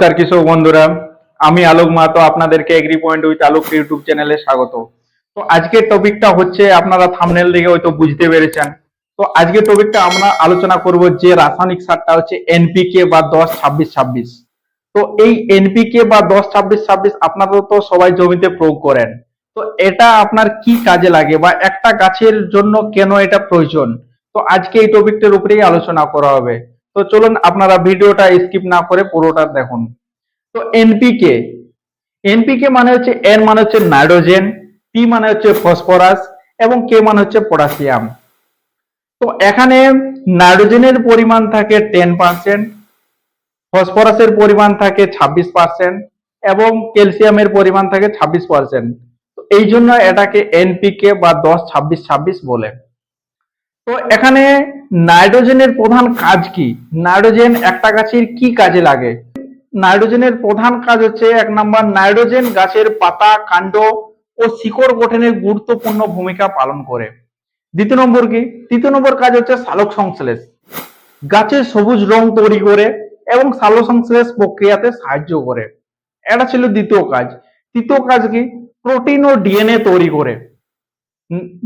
নমস্কার কৃষক বন্ধুরা, আমি আলোক মাহাতো, আপনাদেরকে agri point with Alok YouTube চ্যানেলে স্বাগত। তো আজকের টপিকটা হচ্ছে, আপনারা থামনেল দেখে হয়তো বুঝতে পেরেছেন। তো আজকের টপিকটা আমরা আলোচনা করব যে রাসায়নিক সারটা হচ্ছে এনপিকে বা দশ ছাব্বিশ ছাব্বিশ। তো এই এনপিকে বা দশ ছাব্বিশ ছাব্বিশ আপনারা তো সবাই জমিতে প্রয়োগ করেন। তো এটা আপনার কি কাজে লাগে বা একটা গাছের জন্য কেন এটা প্রয়োজন? তো আজকে এই টপিকটার উপরেই আলোচনা করা হবে। তো চলুন আপনারা ভিডিওটা স্কিপ না করে পুরোটা দেখুন। তো এনপিকে এনপিকে মানে হচ্ছে এন মানে হচ্ছে নাইট্রোজেন পি মানে হচ্ছে ফসফরাস এবং কে মানে হচ্ছে পটাশিয়াম। তো এখানে নাইট্রোজেনের পরিমাণ থাকে টেন পার্সেন্ট, ফসফরাসের পরিমাণ থাকে ছাব্বিশ পার্সেন্ট এবং ক্যালসিয়ামের পরিমাণ থাকে ছাব্বিশ পার্সেন্ট। তো এই জন্য এটাকে এনপিকে বা দশ, ছাব্বিশ ছাব্বিশ বলে। তো এখানে নাইট্রোজেনের প্রধান কাজ কি? নাইট্রোজেন একটা গাছের কি কাজে লাগে? নাইট্রোজেনের প্রধান কাজ হচ্ছে এক নম্বর, নাইট্রোজেন গাছের পাতা, কাণ্ড ও শিকড় গঠনে গুরুত্বপূর্ণ ভূমিকা পালন করে। দ্বিতীয় নম্বর কি? তৃতীয় নম্বর কাজ হচ্ছে সালোক সংশ্লেষ। গাছের সবুজ রং তৈরি করে এবং সালোক সংশ্লেষ প্রক্রিয়াতে সাহায্য করে। এটা ছিল দ্বিতীয় কাজ। তৃতীয় কাজ কি? প্রোটিন ও ডিএনএ তৈরি করে।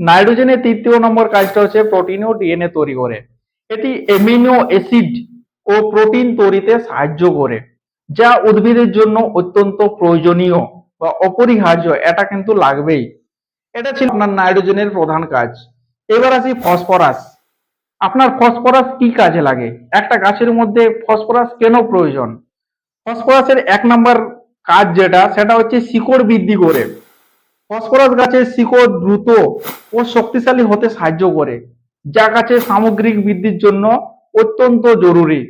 নাইট্রোজেনের তৃতীয় নম্বর কাজটা হচ্ছে প্রোটিন ও ডিএনএ তৈরি করে। এটি এমিনো অ্যাসিড ও প্রোটিন তৈরিতে সাহায্য করে, যা উদ্ভিদের জন্য অত্যন্ত প্রয়োজনীয় বা অপরিহার্য, এটা কিন্তু লাগবেই। এটা ছিল আপনার নাইট্রোজেনের প্রধান কাজ। এবার আসি ফসফরাস। আপনার ফসফরাস কি কাজে লাগে? একটা গাছের মধ্যে ফসফরাস কেন প্রয়োজন? ফসফরাসের এক নম্বর কাজ যেটা, সেটা হচ্ছে শিকড় বৃদ্ধি করে। ফসফরাস গাছের শিকড় দ্রুত ও শক্তিশালী হতে সাহায্য করে, যা গাছের সামগ্রিক বৃদ্ধির জন্য অত্যন্ত জরুরি।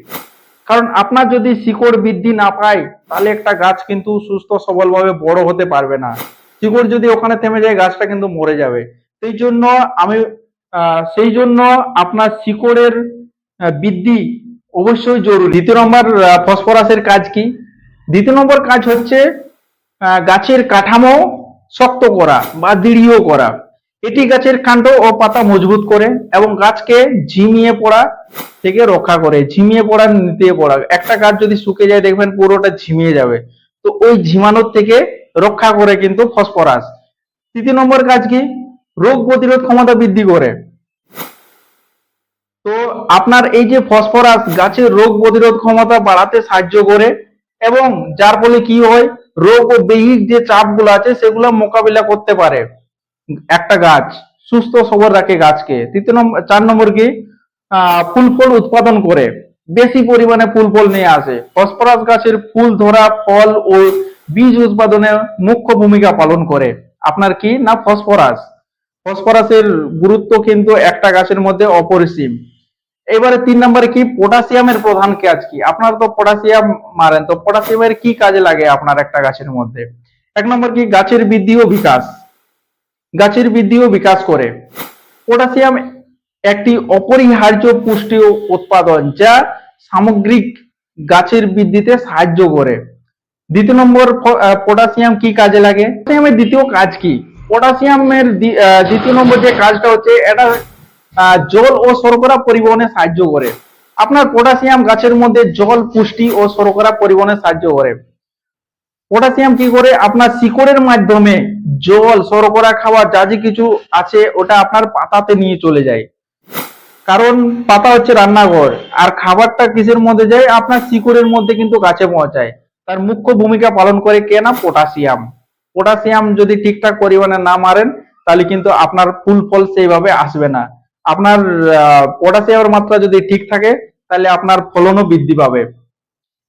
কারণ আপনার যদি শিকড় বৃদ্ধি না পায়, তাহলে একটা গাছ কিন্তু সুস্থ সবলভাবে বড় হতে পারবে না। শিকড় যদি ওখানে থেমে যায়, গাছটা কিন্তু মরে যাবে। সেই জন্য আমি সেই জন্য আপনার শিকড়ের বৃদ্ধি অবশ্যই জরুরি। দ্বিতীয় নম্বর ফসফরাসের কাজ কি? দ্বিতীয় নম্বর কাজ হচ্ছে গাছের কাঠামো শক্ত করা বা দৃঢ় করা। এটি গাছের কাণ্ড ও পাতা মজবুত করে এবং গাছকে ঝিমিয়ে পড়া থেকে রক্ষা করে। ঝিমিয়ে পড়া, নিতে পড়া। একটা গাছ যদি শুকে যায়, দেখবেন পুরোটা ঝিমিয়ে যাবে। তো ওই ঝিমানোর থেকে রক্ষা করে কিন্তু ফসফরাস। তৃতীয় নম্বর কাজ কি? রোগ প্রতিরোধ ক্ষমতা বৃদ্ধি করে। তো আপনার এই যে ফসফরাস গাছের রোগ প্রতিরোধ ক্ষমতা বাড়াতে সাহায্য করে এবং যার ফলে কি হয়? রোগ ও দৈহিক যে চাপগুলো আছে, সেগুলো মোকাবিলা করতে পারে। একটা গাছ, সুস্থ সবল রাখে গাছকে। তৃতীয় নম্বর, চার নম্বর কি? ফুল ফল উৎপাদন করে। বেশি পরিমাণে ফুল ফল নিয়ে আসে। ফসফরাস গাছের ফুল ধরা, ফল ও বীজ উৎপাদনে মুখ্য ভূমিকা পালন করে। আপনার কি? না, ফসফরাস। ফসফরাসের গুরুত্ব কিন্তু একটা গাছের মধ্যে অপরিসীম। এবারে তিন নম্বরে কি? পটাশিয়ামের প্রধান কাজ কি? আপনার তো পটাশিয়াম মারেন, তো পটাশিয়ামের কি কাজে লাগে আপনার একটা গাছের মধ্যে? এক নম্বর কি? গাছের বৃদ্ধি ও বিকাশ। গাছের বৃদ্ধি ও বিকাশ করে। পটাশিয়াম একটি অপরিহার্য পুষ্টি ও উৎপাদন যা সামগ্রিক গাছের বৃদ্ধিতে সাহায্য করে। দ্বিতীয় নম্বর পটাশিয়াম কি কাজে লাগে? পটাশিয়ামের দ্বিতীয় কাজ কি? পটাশিয়ামের দ্বিতীয় নম্বর যে কাজটা হচ্ছে, এটা জল ও শর্করা পরিবহনে সাহায্য করে। আপনার পটাশিয়াম গাছের মধ্যে জল, পুষ্টি ও শর্করা পরিবহনে সাহায্য করে। পটাশিয়াম কি করে? আপনার শিকড়ের মাধ্যমে জল, শর্করা খাবার যা যে কিছু আছে, ওটা আপনার পাতাতে নিয়ে চলে যায়। কারণ পাতা হচ্ছে রান্নাঘর, আর খাবারটা কিসের মধ্যে যায়? আপনার শিকড়ের মধ্যে কিন্তু গাছে পৌঁছায় তার মুখ্য ভূমিকা পালন করে কে না? পটাশিয়াম। পটাশিয়াম যদি ঠিকঠাক পরিমাণে না মারেন, তাহলে কিন্তু আপনার ফুল ফল সেইভাবে আসবে না। আপনার পটাশিয়ামের মাত্রা যদি ঠিক থাকে, তাহলে আপনার ফলনও বৃদ্ধি পাবে।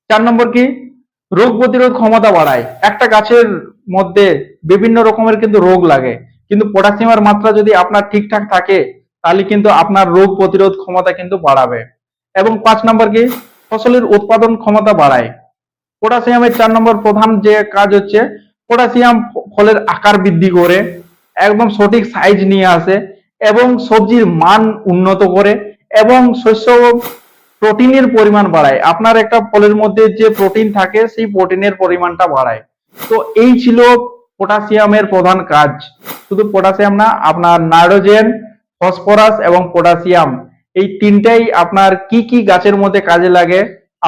চার নম্বর কি? রোগ প্রতিরোধ ক্ষমতা বাড়ায়। একটা গাছের মধ্যে বিভিন্ন রকমের কিন্তু রোগ লাগে। কিন্তু পটাশিয়ামের মাত্রা যদি আপনার ঠিকঠাক থাকে, তাহলে কিন্তু আপনার রোগ প্রতিরোধ ক্ষমতা কিন্তু বাড়াবে। এবং পাঁচ নম্বর কি? ফসলের উৎপাদন ক্ষমতা বাড়ায়। পটাশিয়ামের চার নম্বর প্রধান যে কাজ হচ্ছে পটাশিয়াম ফলের আকার বৃদ্ধি করে, একদম সঠিক সাইজ নিয়ে আসে। এবং সবজির মান উন্নত করে এবং শস্য প্রোটিনের পরিমাণ বাড়ায়। আপনার একটা ফলের মধ্যে যে প্রোটিন থাকে, সেই প্রোটিনের পরিমাণটা বাড়ায়। তো এই ছিল পটাশিয়ামের প্রধান কাজ। শুধু পটাশিয়াম না, আপনার নাইট্রোজেন, ফসফরাস এবং পটাশিয়াম। এই তিনটাই আপনার কি কি গাছের মধ্যে কাজে লাগে,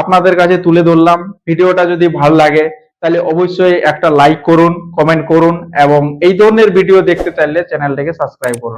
আপনাদের কাছে তুলে ধরলাম। ভিডিওটা যদি ভালো লাগে, তাহলে অবশ্যই একটা লাইক করুন কমেন্ট করুন এবং এই ধরনের ভিডিও দেখতে চাইলে চ্যানেলটাকে সাবস্ক্রাইব করুন।